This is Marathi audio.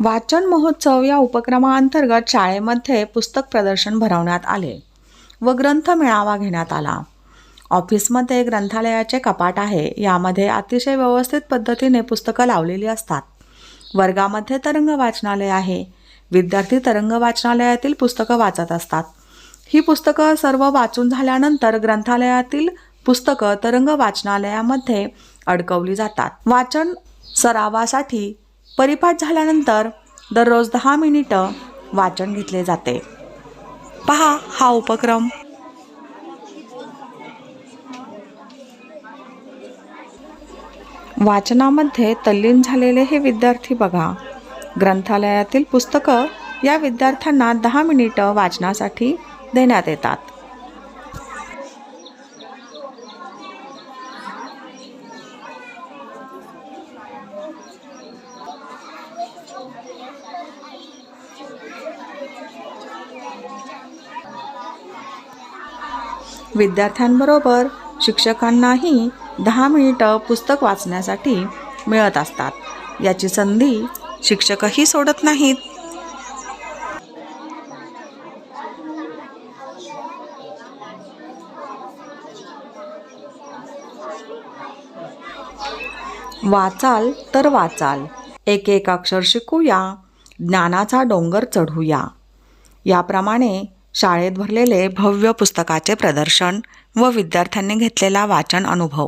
वाचन महोत्सव या उपक्रमाअंतर्गत शाळेमध्ये पुस्तक प्रदर्शन भरवण्यात आले व ग्रंथ मेळावा घेण्यात आला. ऑफिसमध्ये ग्रंथालयाचे कपाट आहे. यामध्ये अतिशय व्यवस्थित पद्धतीने पुस्तकं लावलेली असतात. वर्गामध्ये तरंग वाचनालय आहे. विद्यार्थी तरंग वाचनालयातील पुस्तकं वाचत असतात. ही पुस्तकं सर्व वाचून झाल्यानंतर ग्रंथालयातील पुस्तकं तरंग वाचनालयामध्ये अडकवली जातात. वाचन सरावासाठी परिपाठ झाल्यानंतर दररोज दहा मिनिटं वाचन घेतले जाते. पहा हा उपक्रम. वाचनामध्ये तल्लीन झालेले हे विद्यार्थी बघा. ग्रंथालयातील पुस्तकं या विद्यार्थ्यांना दहा मिनिटं वाचनासाठी देण्यात येतात. विद्यार्थ्यांबरोबर शिक्षकांनाही दहा मिनिटं पुस्तक वाचण्यासाठी मिळत असतात. याची संधी शिक्षकही सोडत नाहीत. वाचाल तर वाचाल. एक एक अक्षर शिकूया. ज्ञानाचा डोंगर चढूया. याप्रमाणे शाळेत भरलेले भव्य पुस्तकाचे प्रदर्शन व विद्यार्थ्यांनी घेतलेला वाचन अनुभव.